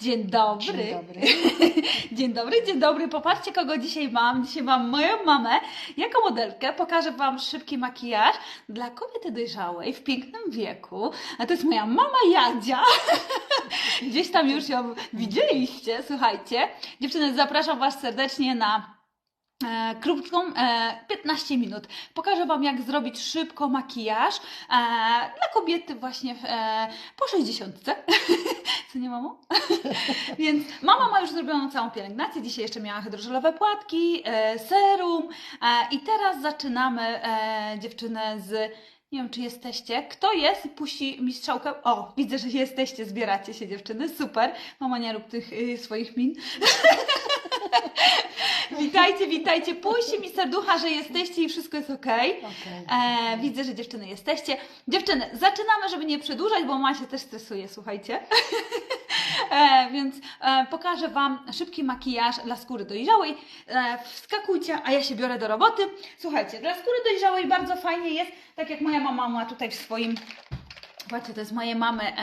Dzień dobry. Dzień dobry. Dzień dobry, dzień dobry. Popatrzcie, kogo dzisiaj mam. Dzisiaj mam moją mamę jako modelkę. Pokażę Wam szybki makijaż dla kobiety dojrzałej w pięknym wieku. A to jest moja mama Jadzia. Gdzieś tam już ją widzieliście. Słuchajcie, dziewczyny, zapraszam Was serdecznie na krótką, e, 15 minut. Pokażę Wam, jak zrobić szybko makijaż e, dla kobiety właśnie e, po 60. Co nie, mamo? Więc mama ma już zrobioną całą pielęgnację. Dzisiaj jeszcze miała hydrożelowe płatki, e, serum e, i teraz zaczynamy e, dziewczynę z... Nie wiem, czy jesteście. Kto jest? Puści mi strzałkę. O, widzę, że jesteście, zbieracie się dziewczyny. Super. Mama, nie rób tych y, swoich min. witajcie, witajcie. Puści mi serducha, że jesteście i wszystko jest ok. Okej. E, widzę, że dziewczyny jesteście. Dziewczyny, zaczynamy, żeby nie przedłużać, bo ma się też stresuje, słuchajcie. e, więc e, pokażę Wam szybki makijaż dla skóry dojrzałej. E, wskakujcie, a ja się biorę do roboty. Słuchajcie, dla skóry dojrzałej bardzo fajnie jest, tak jak moja mama ma tutaj w swoim Zobaczcie, to jest mojej mamy e,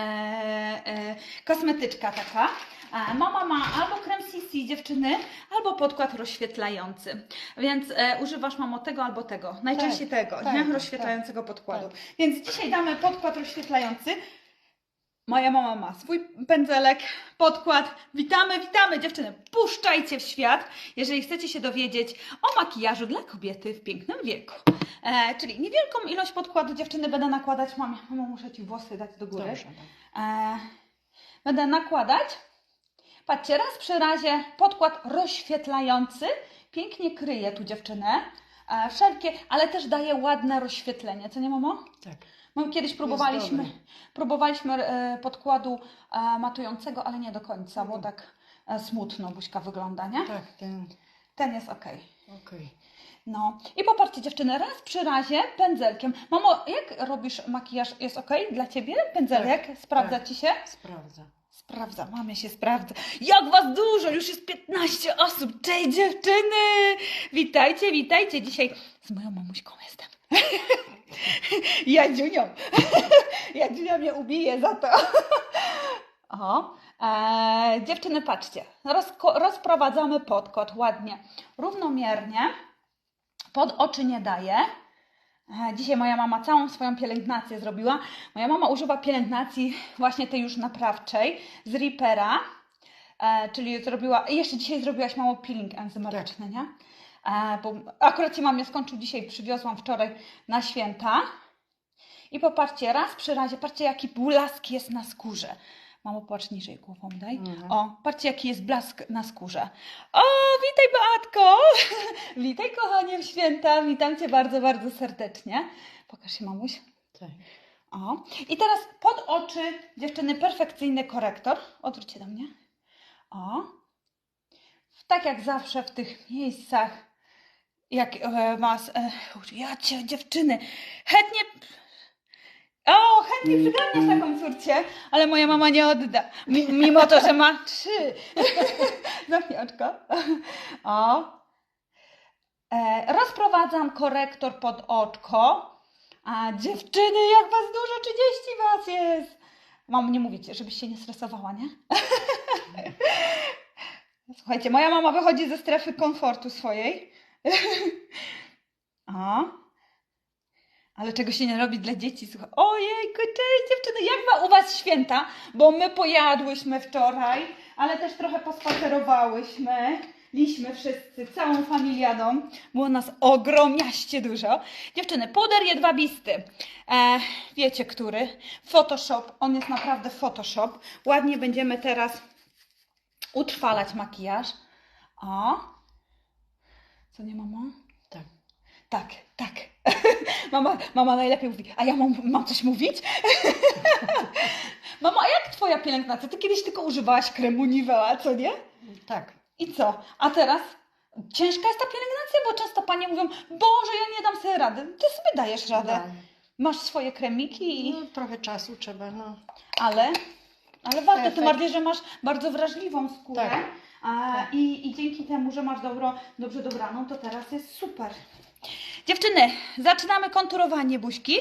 e, kosmetyczka taka. Mama ma albo krem CC dziewczyny, albo podkład rozświetlający. Więc e, używasz mamo tego albo tego. Najczęściej Tak, tego, tak, nie? tak, rozświetlającego podkładu. tak. Więc dzisiaj damy podkład rozświetlający. Moja mama ma swój pędzelek, podkład. Witamy, witamy dziewczyny. Puszczajcie w świat, jeżeli chcecie się dowiedzieć o makijażu dla kobiety w pięknym wieku. E, czyli niewielką ilość podkładu dziewczyny będę nakładać. Mamie, mamo, muszę Ci włosy dać do góry. Dobrze. E, będę nakładać. Patrzcie, raz przy razie podkład rozświetlający. Pięknie kryje tu dziewczynę. E, wszelkie, ale też daje ładne rozświetlenie. Co nie, mamo? Tak. My kiedyś próbowaliśmy, próbowaliśmy e, podkładu e, matującego, ale nie do końca, bo Mhm. tak e, smutno buźka wygląda, nie? Tak, ten. Ten jest ok. Okej. No i popatrzcie dziewczyny, raz przy razie pędzelkiem. Mamo, jak robisz makijaż? Jest ok dla Ciebie? Pędzelek? Sprawdza tak. Ci się? Sprawdza. Sprawdza, mamy się sprawdza. Jak was dużo, już jest 15 osób. Cześć dziewczyny! Witajcie, witajcie. Dzisiaj z moją mamuśką jestem. Jadziunią. Jadziunia mnie ubije za to. O, e, dziewczyny, patrzcie. Rozko- rozprowadzamy podkład ładnie, równomiernie. Pod oczy nie daje. Dzisiaj moja mama całą swoją pielęgnację zrobiła. Moja mama używa pielęgnacji właśnie tej już naprawczej z Reapera, e, czyli zrobiła, jeszcze dzisiaj zrobiłaś mało peeling enzymatyczny, nie? E, bo akurat ci mamie skończył dzisiaj, przywiozłam wczoraj na święta. I popatrzcie, raz przy razie, patrzcie jaki blask jest na skórze. Mamo, patrz niżej głową daj. Mhm. O, patrzcie jaki jest blask na skórze. O, witaj Beatko! witaj kochanie w święta, witam Cię bardzo, bardzo serdecznie. Pokaż się mamuś. Tak. O. I teraz pod oczy dziewczyny perfekcyjny korektor. Odwróć się do mnie. O. Tak jak zawsze w tych miejscach, jak e, was. E, ja cię, dziewczyny, chętnie. O, chętnie przygarniesz taką córcie, ale moja mama nie odda. Mi, mimo to, że ma trzy. Zamknij oczko. O. E, rozprowadzam korektor pod oczko. A dziewczyny, jak was dużo, 30 was jest. Mam nie mówić, żebyś się nie stresowała, nie? Słuchajcie, moja mama wychodzi ze strefy komfortu swojej. o. Ale czego się nie robi dla dzieci? Słuchaj, ojejku, cześć dziewczyny, jak ma u was święta? Bo my pojadłyśmy wczoraj, ale też trochę pospacerowałyśmy. Liśmy wszyscy, całą familiadą. Było nas ogromniaście dużo. Dziewczyny, puder jedwabisty. E, wiecie, który? Photoshop. On jest naprawdę Photoshop. Ładnie będziemy teraz utrwalać makijaż. O. Co nie, mamo? Tak. Tak, mama, mama najlepiej mówi. A ja mam, mam coś mówić? Mamo, a jak twoja pielęgnacja? Ty kiedyś tylko używałaś kremu Nivea, co nie? Tak. I co? A teraz? Ciężka jest ta pielęgnacja, bo często panie mówią, Boże, ja nie dam sobie rady. Ty sobie dajesz radę. Masz swoje kremiki, i... No, trochę czasu trzeba, no. ale, ale warto, tym Efekt. bardziej, że masz bardzo wrażliwą skórę. Tak. A, Tak. i, I dzięki temu, że masz dobro, dobrze dobraną, to teraz jest super. Dziewczyny, zaczynamy konturowanie buźki.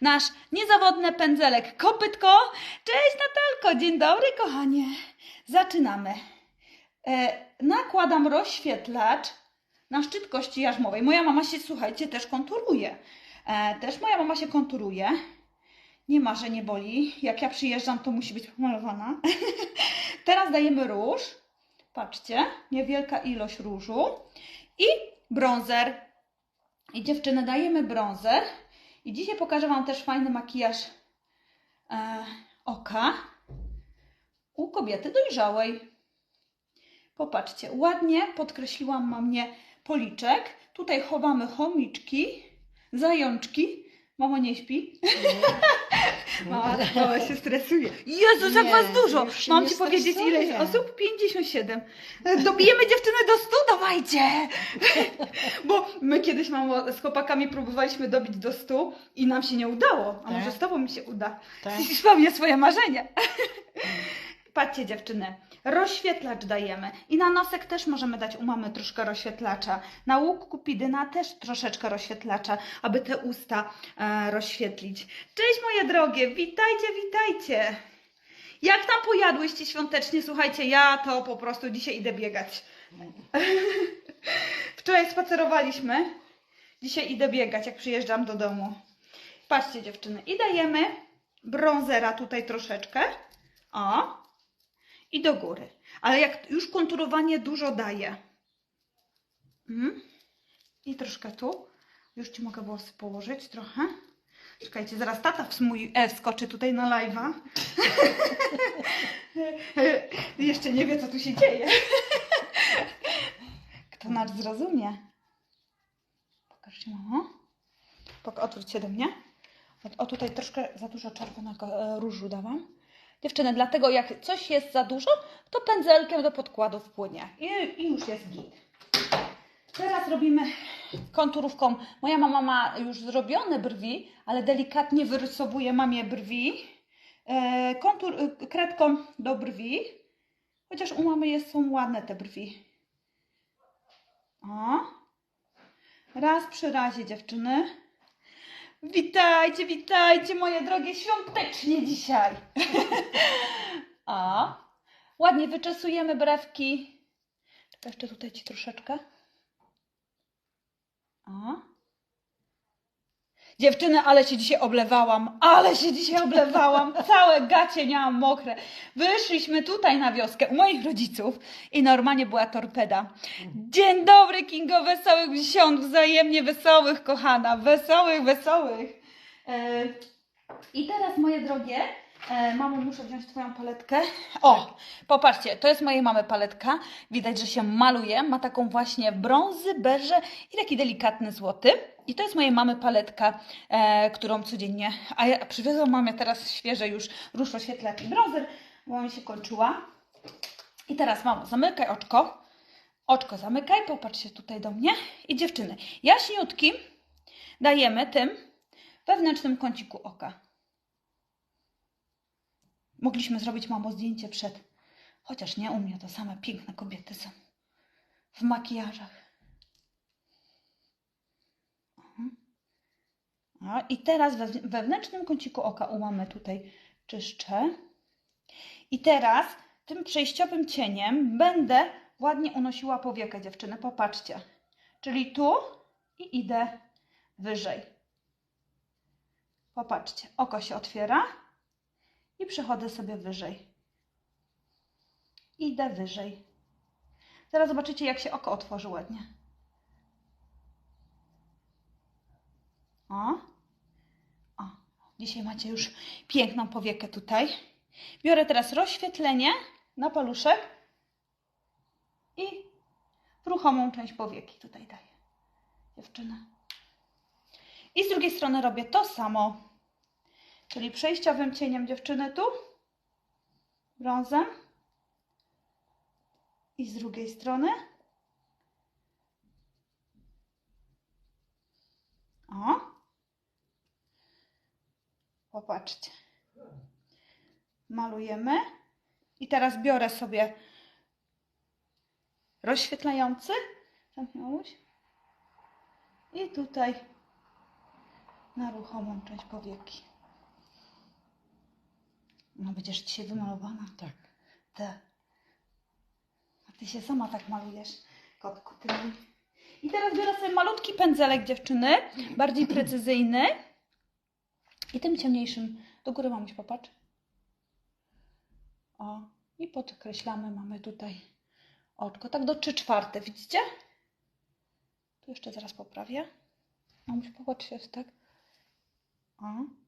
Nasz niezawodny pędzelek kopytko. Cześć Natalko, dzień dobry kochanie. zaczynamy. E, nakładam rozświetlacz na szczyt kości jarzmowej. Moja mama się, słuchajcie, też konturuje. E, też moja mama się konturuje. Nie ma, że nie boli. Jak ja przyjeżdżam, to musi być pomalowana. Teraz dajemy róż. Patrzcie, niewielka ilość różu. I brązer. I dziewczyny, dajemy brązer. I dzisiaj pokażę Wam też fajny makijaż e, oka u kobiety dojrzałej. Popatrzcie, ładnie podkreśliłam mamie policzek. Tutaj chowamy chomiczki, zajączki. Mamo nie śpi. Mama, mama się stresuje. Jezus, jak Nie, was dużo! już się Mam nie ci powiedzieć ile jest stresuję. osób? 57. Dobijemy dziewczyny do 100, dawajcie! Bo my kiedyś mamo, z chłopakami próbowaliśmy dobić do 100 i nam się nie udało. A Tak? może z tobą mi się uda? Tak. Spełnię swoje marzenia. Patrzcie dziewczyny, rozświetlacz dajemy i na nosek też możemy dać u mamy troszkę rozświetlacza. Na łuk kupidyna też troszeczkę rozświetlacza, aby te usta e, rozświetlić. Cześć moje drogie, witajcie, witajcie. Jak tam pojadłyście świątecznie? Słuchajcie, ja to po prostu dzisiaj idę biegać. Wczoraj spacerowaliśmy, dzisiaj idę biegać, jak przyjeżdżam do domu. Patrzcie dziewczyny, i dajemy brązera tutaj troszeczkę. O. I do góry. Ale jak już konturowanie dużo daje. Mhm. I troszkę tu. Już Ci mogę włosy położyć trochę. Czekajcie, zaraz tata w mój e, wskoczy tutaj na live'a. Jeszcze nie wie, co tu się dzieje. Kto nas zrozumie? Pokażcie, mamo. Pok- odwróć się do mnie. O, o tutaj troszkę za dużo czerwonego e, różu dałam. Dziewczyny, dlatego jak coś jest za dużo, to pędzelkiem do podkładu wpłynie. I, i już jest git. Teraz robimy konturówką. Moja mama ma już zrobione brwi, ale delikatnie wyrysowuje mamie brwi. E, kontur, e, kredką do brwi. Chociaż u mamy jest, są ładne te brwi. O. Raz przy razie, dziewczyny. Witajcie, witajcie, moje drogie, świątecznie dzisiaj. A, ładnie wyczesujemy brewki. Czekaj, jeszcze tutaj ci troszeczkę. A. Dziewczyny, ale się dzisiaj oblewałam, ale się dzisiaj oblewałam. Całe gacie miałam mokre. Wyszliśmy tutaj na wioskę u moich rodziców i normalnie była torpeda. Dzień dobry, Kingo, wesołych świąt, wzajemnie wesołych, kochana, wesołych, wesołych. E, I teraz, moje drogie, e, mamo, muszę wziąć Twoją paletkę. O, popatrzcie, to jest mojej mamy paletka. Widać, że się maluje. Ma taką właśnie brązy, beże i taki delikatny złoty. I to jest mojej mamy paletka, e, którą codziennie. A ja przywiozłam mamie teraz świeże już róż oświetlacz i brązer, bo mi się kończyła. I teraz, mamo, zamykaj oczko. Oczko zamykaj, popatrzcie tutaj do mnie. I dziewczyny, jaśniutki dajemy tym wewnętrznym kąciku oka. Mogliśmy zrobić, mamo, zdjęcie przed. Chociaż nie u mnie, to same piękne kobiety są. W makijażach. Mhm. No i teraz we wewnętrznym kąciku oka u mamy tutaj czyszczę. I teraz tym przejściowym cieniem będę ładnie unosiła powiekę dziewczyny. Popatrzcie. Czyli tu i idę wyżej. Popatrzcie, oko się otwiera i przechodzę sobie wyżej. Idę wyżej. Zaraz zobaczycie, jak się oko otworzy ładnie. O. O. Dzisiaj macie już piękną powiekę tutaj. Biorę teraz rozświetlenie na paluszek i ruchomą część powieki tutaj daję. Dziewczyna. I z drugiej strony robię to samo. Czyli przejściowym cieniem dziewczyny tu, brązem i z drugiej strony. O. Popatrzcie. Malujemy. I teraz biorę sobie rozświetlający. I tutaj na ruchomą część powieki. No będziesz dzisiaj wymalowana. Tak. Te. Ty się sama tak malujesz, kotku. Ty. I teraz biorę sobie malutki pędzelek dziewczyny, bardziej precyzyjny. I tym ciemniejszym do góry mamuś popatrz. O, i podkreślamy, mamy tutaj oczko. Tak do 3 czwarte, widzicie? Tu jeszcze zaraz poprawię. Mamuś popatrz, jest tak. O.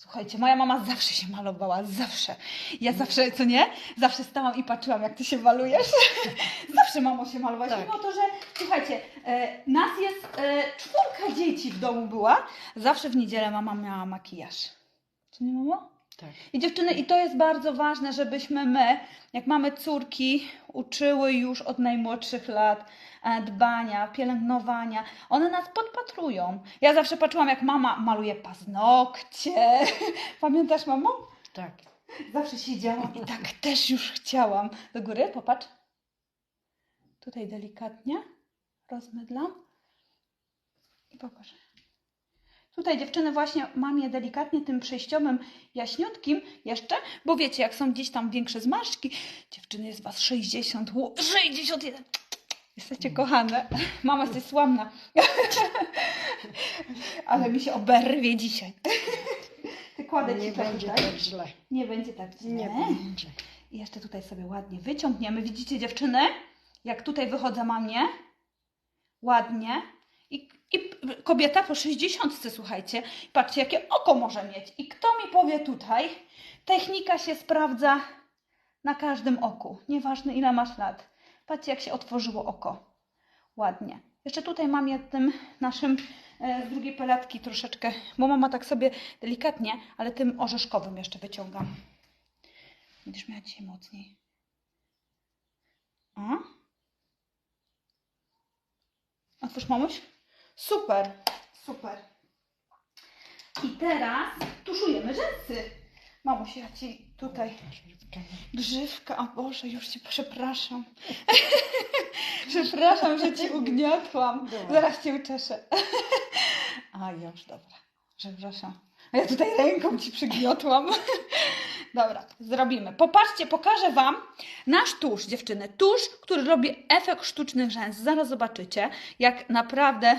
Słuchajcie, moja mama zawsze się malowała, zawsze. Ja zawsze, co nie? Zawsze stałam i patrzyłam, jak ty się malujesz. zawsze mamo się malowałaś, Tak. mimo to, że słuchajcie, e, nas jest e, czwórka dzieci w domu była. Zawsze w niedzielę mama miała makijaż. Co nie mamo? Tak. I dziewczyny, i to jest bardzo ważne, żebyśmy my, jak mamy córki, uczyły już od najmłodszych lat e, dbania, pielęgnowania. One nas podpatrują. Ja zawsze patrzyłam, jak mama maluje paznokcie. Pamiętasz, mamo? Tak. Zawsze siedziałam i tak też już chciałam. Do góry, popatrz. Tutaj delikatnie rozmydlam. I popatrz. Tutaj dziewczyny właśnie mam je delikatnie tym przejściowym jaśniutkim jeszcze, bo wiecie, jak są gdzieś tam większe zmarszczki, dziewczyny jest was 60, ło- 61. Jesteście kochane. Mama jesteś sławna. Ale mi się oberwie dzisiaj. Ty kładę Nie ci to będzie tutaj. tak źle. Nie będzie tak źle. Nie będzie. I jeszcze tutaj sobie ładnie wyciągniemy. Widzicie dziewczyny? Jak tutaj wychodzę mamie? Ładnie. I, kobieta po 60, słuchajcie, patrzcie, jakie oko może mieć. I kto mi powie tutaj? Technika się sprawdza na każdym oku. Nieważne ile masz lat. Patrzcie, jak się otworzyło oko. Ładnie. Jeszcze tutaj mam je tym naszym e, z drugiej pelatki troszeczkę, bo mama tak sobie delikatnie, ale tym orzeszkowym jeszcze wyciągam. Będziesz miała dzisiaj mocniej. A? Otwórz mamuś. Super, super. I teraz tuszujemy rzęsy. Mamuś, ja ci tutaj grzywka. O Boże, już ci przepraszam. przepraszam, że ci ugniotłam. Zaraz cię uczeszę. A już, dobra. Przepraszam. A ja tutaj ręką ci przygniotłam. Dobra, zrobimy. Popatrzcie, pokażę Wam nasz tusz, dziewczyny. Tusz, który robi efekt sztucznych rzęs. Zaraz zobaczycie, jak naprawdę.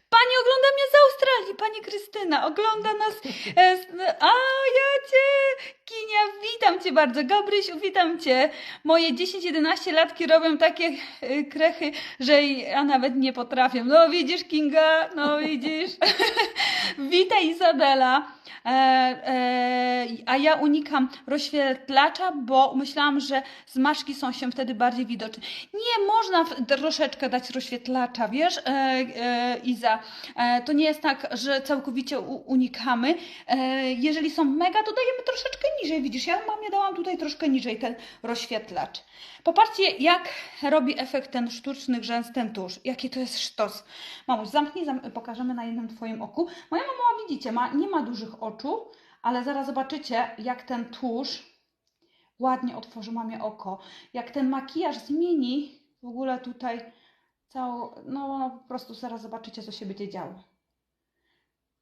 Pani ogląda mnie z Australii, pani Krystyna. Ogląda nas. E, a, ja cię, Kinia, witam cię bardzo. Gabrysiu, witam cię. Moje 10-11 latki robią takie e, krechy, że ja nawet nie potrafię. No widzisz, Kinga, no widzisz. Witaj, Izabela. E, e, a ja unikam rozświetlacza, bo myślałam, że zmarszki są się wtedy bardziej widoczne. Nie można troszeczkę dać rozświetlacza, wiesz, e, e, Iza. E, to nie jest tak, że całkowicie unikamy. E, jeżeli są mega, to dajemy troszeczkę niżej. Widzisz, ja mamie dałam tutaj troszkę niżej ten rozświetlacz. Popatrzcie, jak robi efekt ten sztuczny rzęs, ten tusz. Jaki to jest sztos. Mamuś, zamknij, zam pokażemy na jednym Twoim oku. Moja mama, widzicie, ma, nie ma dużych oczu, ale zaraz zobaczycie, jak ten tusz ładnie otworzy mamie oko. Jak ten makijaż zmieni w ogóle tutaj całą, no, no po prostu zaraz zobaczycie, co się będzie działo.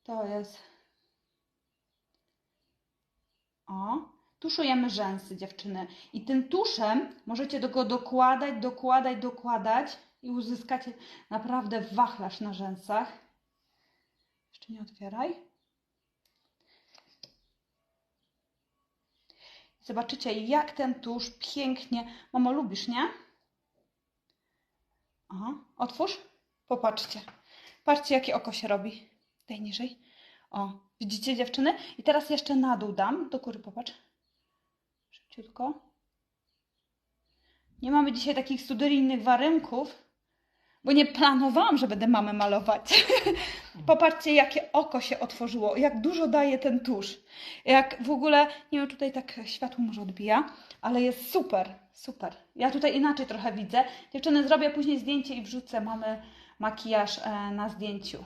To jest... O, tuszujemy rzęsy, dziewczyny. I tym tuszem możecie go dokładać, dokładać, dokładać i uzyskacie naprawdę wachlarz na rzęsach. Jeszcze nie otwieraj. Zobaczycie, jak ten tusz pięknie. Mamo, lubisz, nie? Aha, otwórz. Popatrzcie. Patrzcie, jakie oko się robi. Daj niżej. O, widzicie dziewczyny? I teraz jeszcze na dół dam. Do góry popatrz. Szybciutko. Nie mamy dzisiaj takich studyjnych warunków, bo nie planowałam, że będę mamę malować. Popatrzcie, jakie oko się otworzyło, jak dużo daje ten tusz. Jak w ogóle, nie wiem, tutaj tak światło może odbija, ale jest super, super. Ja tutaj inaczej trochę widzę. Dziewczyny, zrobię później zdjęcie i wrzucę, mamy makijaż e, na zdjęciu.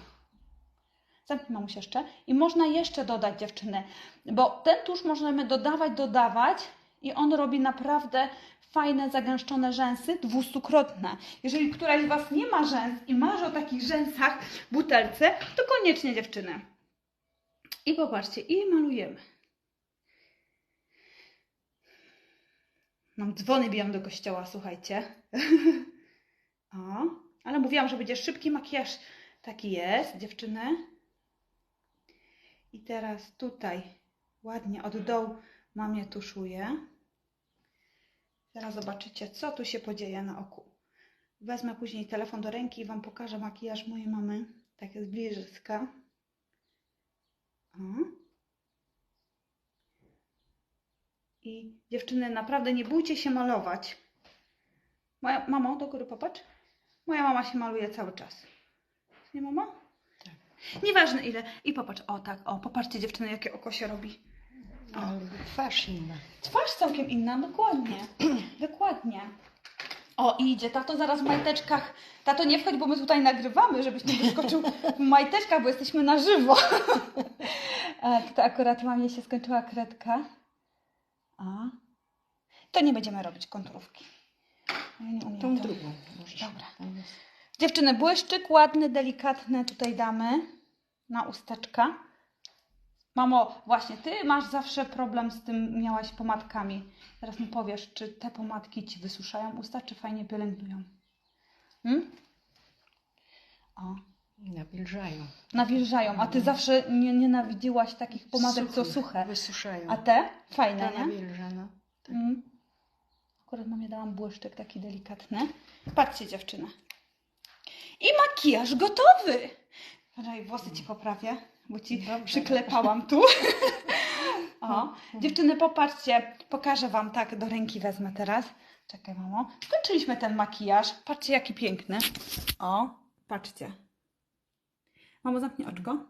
Zamknij mamuś jeszcze. I można jeszcze dodać dziewczyny, bo ten tusz możemy dodawać, dodawać i on robi naprawdę fajne, zagęszczone rzęsy dwustukrotne. Jeżeli któraś z Was nie ma rzęs i marzy o takich rzęsach w butelce, to koniecznie dziewczyny. I popatrzcie, i malujemy. Nam dzwony biją do kościoła, słuchajcie. o, ale mówiłam, że będzie szybki makijaż. Taki jest, dziewczyny. I teraz tutaj ładnie od dołu mamie tuszuję. Zaraz zobaczycie, co tu się podzieje na oku. Wezmę później telefon do ręki i Wam pokażę makijaż mojej mamy. Tak jest bliżyska. O. I dziewczyny, naprawdę nie bójcie się malować. Moja mamo, do góry popatrz. Moja mama się maluje cały czas. Nie mama? Tak. Nieważne ile. I popatrz, o tak, o, popatrzcie dziewczyny, jakie oko się robi. Ale twarz inna. Twarz całkiem inna, dokładnie. dokładnie. O, idzie. Tato zaraz w majteczkach. Tato, nie wchodź, bo my tutaj nagrywamy, żebyś nie wyskoczył w majteczkach, bo jesteśmy na żywo. A, to akurat mamie się skończyła kredka. A. To nie będziemy robić konturówki. Ja nie umiem Tą to. drugą. możesz. Dobra. Dziewczyny, błyszczyk ładny, delikatny tutaj damy na usteczka. Mamo, właśnie ty masz zawsze problem z tym, miałaś pomadkami. Teraz mi powiesz, czy te pomadki ci wysuszają usta, czy fajnie pielęgnują? Hmm? O, Nawilżają. nawilżają. A ty zawsze nie nienawidziłaś takich pomadek, co suche. Wysuszają. A te? Fajne, Ta nie? nawilża, no. Mm. Akurat mamie dałam błyszczyk taki delikatny. Patrzcie dziewczyny. I makijaż gotowy. Poczekaj, włosy ci poprawię, bo ci Dobrze. przyklepałam tu. o, dziewczyny, popatrzcie. Pokażę wam tak, do ręki wezmę teraz. Czekaj, mamo. Skończyliśmy ten makijaż. Patrzcie, jaki piękny. O, patrzcie. Mamo, zamknij oczko.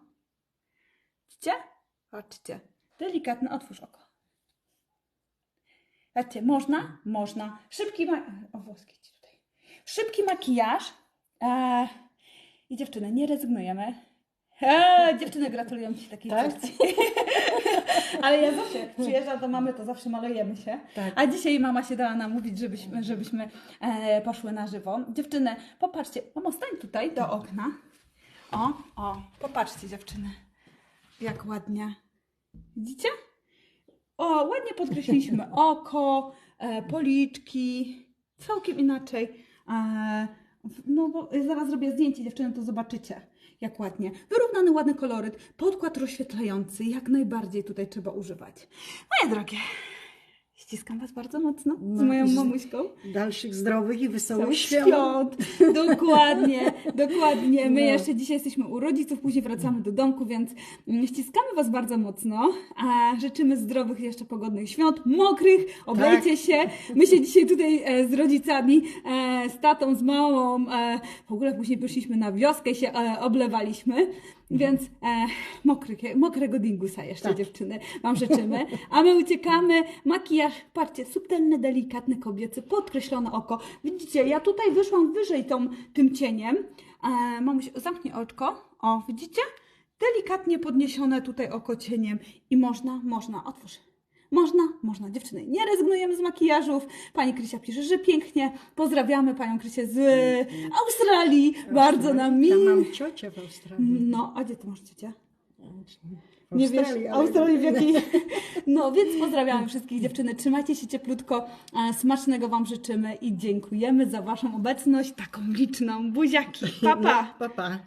Widzicie? Patrzcie. Delikatny, otwórz oko. Patrzcie, można? Można. Szybki ma... O, włoski ci tutaj. Szybki makijaż. E... I dziewczyny, nie rezygnujemy. E, dziewczyny, gratulują Ci takiej Tak? Ale ja zawsze, jak przyjeżdżam do mamy, to zawsze malujemy się. Tak. A dzisiaj mama się dała namówić, żebyśmy, żebyśmy e, poszły na żywo. Dziewczyny, popatrzcie. Mamo, stań tutaj do okna. O, o, popatrzcie dziewczyny. Jak ładnie. Widzicie? O, ładnie podkreśliliśmy oko, e, policzki, całkiem inaczej. E, no bo zaraz zrobię zdjęcie dziewczyny, to zobaczycie jak ładnie. Wyrównany ładny koloryt, podkład rozświetlający, jak najbardziej tutaj trzeba używać. Moje drogie, ściskam Was bardzo mocno z No moją mamuśką. Dalszych zdrowych i wesołych świąt. świąt. Dokładnie, dokładnie. My No. jeszcze dzisiaj jesteśmy u rodziców, później wracamy do domku, więc mm, ściskamy Was bardzo mocno. A życzymy zdrowych, jeszcze pogodnych świąt, mokrych, oblejcie Tak. się. My się dzisiaj tutaj e, z rodzicami, e, z tatą, z mamą, e, w ogóle później poszliśmy na wioskę i się oblewaliśmy. Więc e, mokry, mokrego dingusa jeszcze Tak. dziewczyny Wam życzymy. A my uciekamy. Makijaż, patrzcie, subtelny, delikatny, kobiecy, podkreślone oko. Widzicie, ja tutaj wyszłam wyżej tą, tym cieniem. E, mamuś, zamknij oczko. O, widzicie? Delikatnie podniesione tutaj oko cieniem. I można, można, otwórz. Można, można, dziewczyny. Nie rezygnujemy z makijażów. Pani Krysia pisze, że pięknie. Pozdrawiamy panią Krysię z Australii. Bardzo nam miło. mam ciocię w Australii. No, a gdzie ty masz ciocię? W Nie wiesz, Australii, ale- Australii w jakiej... No, więc pozdrawiamy wszystkich dziewczyny. Trzymajcie się cieplutko. e, Smacznego Wam życzymy i dziękujemy za Waszą obecność taką liczną. Buziaki. Pa, pa. No, pa, pa.